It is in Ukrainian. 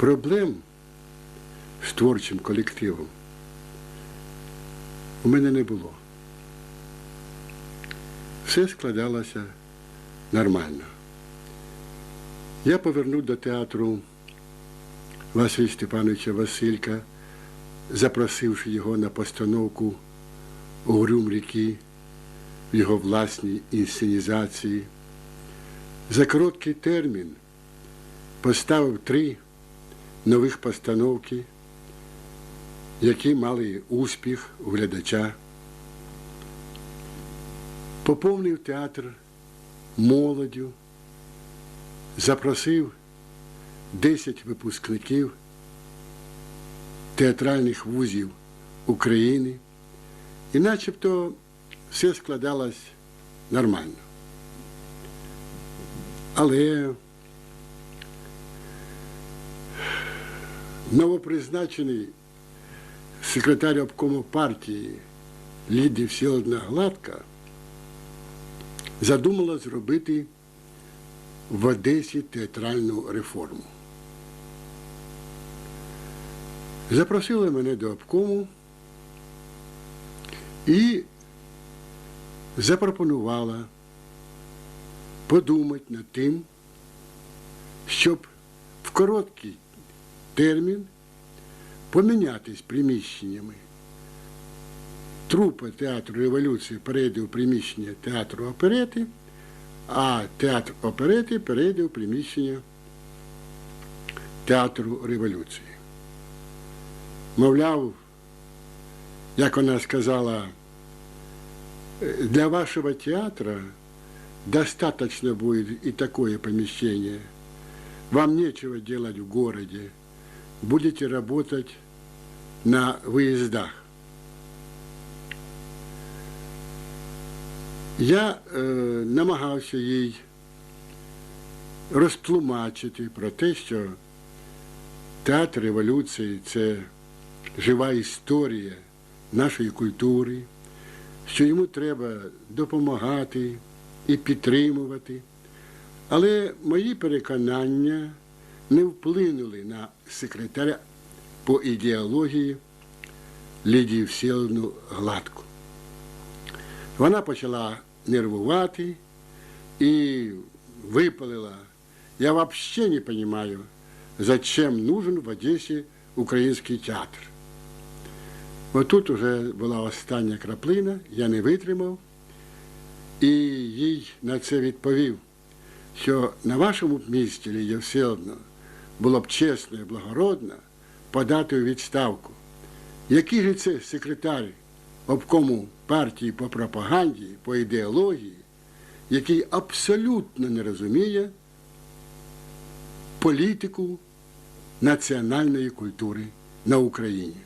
Проблем з творчим колективом у мене не було. Все складалося нормально. Я повернув до театру Василя Степановича Василька, запросивши його на постановку Угрюм ріки в його власній інсценізації. За короткий термін поставив три нових постановки, які мали успіх у глядача. Поповнив театр молоддю, запросив 10 випускників театральних вузів України, і начебто все складалось нормально. Але новопризначений секретар обкому партії Лідія Всеволодна Гладка задумала зробити в Одесі театральну реформу. Запросили мене до обкому і запропонувала подумати над тим, щоб в короткий термін помінятись приміщеннями. Трупа театру революції перейде у приміщення театру оперети, а театр оперети перейде у приміщення театру революції. Мовляв, як вона сказала, для вашего театра достаточно будет и такое помещение. Вам нечего делать в городе. Будете работать на выездах. Я е, намагався їй розтлумачити про те, що театр революції це жива історія нашої культури, що йому треба допомагати і підтримувати. Але мої переконання не вплинули на секретаря по ідеології Лідію Всеволодну Гладку. Вона почала нервувати і випалила. Я вообще не понимаю, зачем нужен в Одесі український театр. Отут уже була остання краплина, я не витримав і їй на це відповів, що на вашому місці, Лідія Всеволодна, було б чесно і благородно подати у відставку. Який же це секретар обкому партії по пропаганді, по ідеології, який абсолютно не розуміє політику національної культури на Україні?